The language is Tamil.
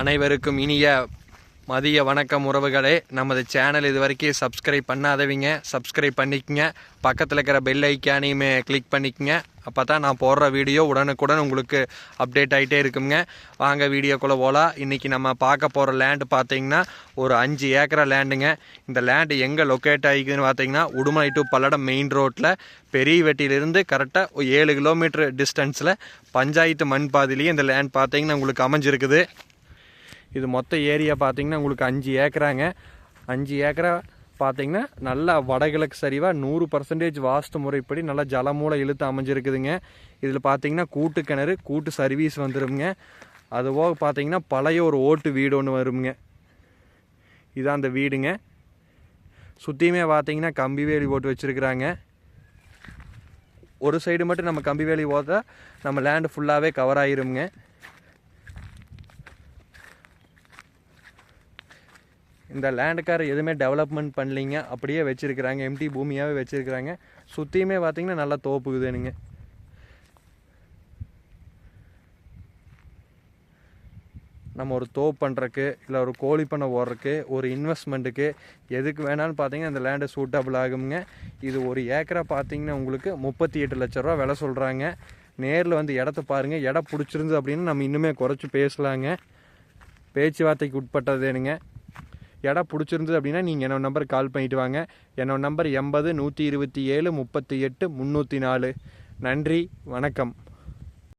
அனைவருக்கும் இனிய மதிய வணக்கம் உறவுகளே. நமது சேனல் இது வரைக்கும் சப்ஸ்கிரைப் பண்ணாதவங்க. சப்ஸ்கிரைப் பண்ணிக்கங்க. பக்கத்தில் இருக்கிற பெல் ஐக்கானையுமே கிளிக் பண்ணிக்கங்க. அப்போ தான் நான் போடுற வீடியோ உடனுக்குடன் உங்களுக்கு அப்டேட் ஆகிட்டே இருக்குங்க. வாங்க வீடியோக்குள்ளே போகலாம் இன்றைக்கி நம்ம பார்க்க போகிற லேண்டு பார்த்தீங்கன்னா ஒரு அஞ்சு ஏக்கரா லேண்டுங்க இந்த லேண்டு எங்கே லொக்கேட் ஆகிக்குதுன்னு பார்த்தீங்கன்னா உடுமலை டு பல்லடம் மெயின் ரோட்டில் பெரிய வெட்டியிலிருந்து கரெக்டாக ஏழு கிலோமீட்டர் டிஸ்டன்ஸில் பஞ்சாயத்து மண் பாதையிலேயே இந்த லேண்ட் பார்த்தீங்கன்னா உங்களுக்கு அமைஞ்சிருக்குது. இது மொத்த ஏரியா பார்த்திங்கன்னா உங்களுக்கு அஞ்சு ஏக்கராங்க. அஞ்சு ஏக்கரா பார்த்தீங்கன்னா நல்லா வடகிழக்கு சரிவாக நூறு பர்சன்டேஜ் வாஸ்து முறைப்படி நல்லா ஜலமூலை இழுத்து அமைஞ்சிருக்குதுங்க. இதில் பார்த்தீங்கன்னா கூட்டு கிணறு கூட்டு சர்வீஸ் வந்துருங்க அதுபோக பார்த்தீங்கன்னா பழைய ஒரு ஓட்டு வீடு ஒன்று வருங்க இதான் அந்த வீடுங்க. சுற்றியுமே பார்த்தீங்கன்னா கம்பி வேலி ஓட்டு வச்சுருக்குறாங்க. ஒரு சைடு மட்டும் நம்ம கம்பி வேலி போத்தா நம்ம லேண்டு ஃபுல்லாகவே கவர் ஆயிருங்க இந்த லேண்டுக்கார் எதுவுமே டெவலப்மெண்ட் பண்ணலிங்க. அப்படியே வச்சுருக்குறாங்க. எம்டி பூமியாகவே வச்சுருக்குறாங்க. சுற்றியுமே பார்த்தீங்கன்னா நல்லா தோப்புக்குதுனுங்க நம்ம ஒரு தோப்பு பண்ணுறக்கு இல்லை ஒரு கோழி பண்ணை ஓடுறக்கு ஒரு இன்வெஸ்ட்மெண்ட்டுக்கு எதுக்கு வேணாலும் பார்த்தீங்கன்னா இந்த லேண்டு சூட்டபிள் ஆகுங்க இது ஒரு ஏக்கரை பார்த்தீங்கன்னா உங்களுக்கு முப்பத்தி எட்டு லட்ச ரூபா விலை சொல்கிறாங்க நேரில் வந்து இடத்த பாருங்கள் இடம் பிடிச்சிருந்து அப்படின்னு நம்ம இன்னுமே குறைச்சி பேசலாங்க. பேச்சுவார்த்தைக்கு உட்பட்டதுனுங்க இடம் பிடிச்சிருந்தது அப்படின்னா நீங்கள் என்னோட நம்பருக்கு கால் பண்ணிட்டு வாங்க. என்னோட நம்பர் எண்பது நூற்றி இருபத்தி ஏழு முப்பத்தி எட்டு முந்நூற்றி நாலு. நன்றி வணக்கம்.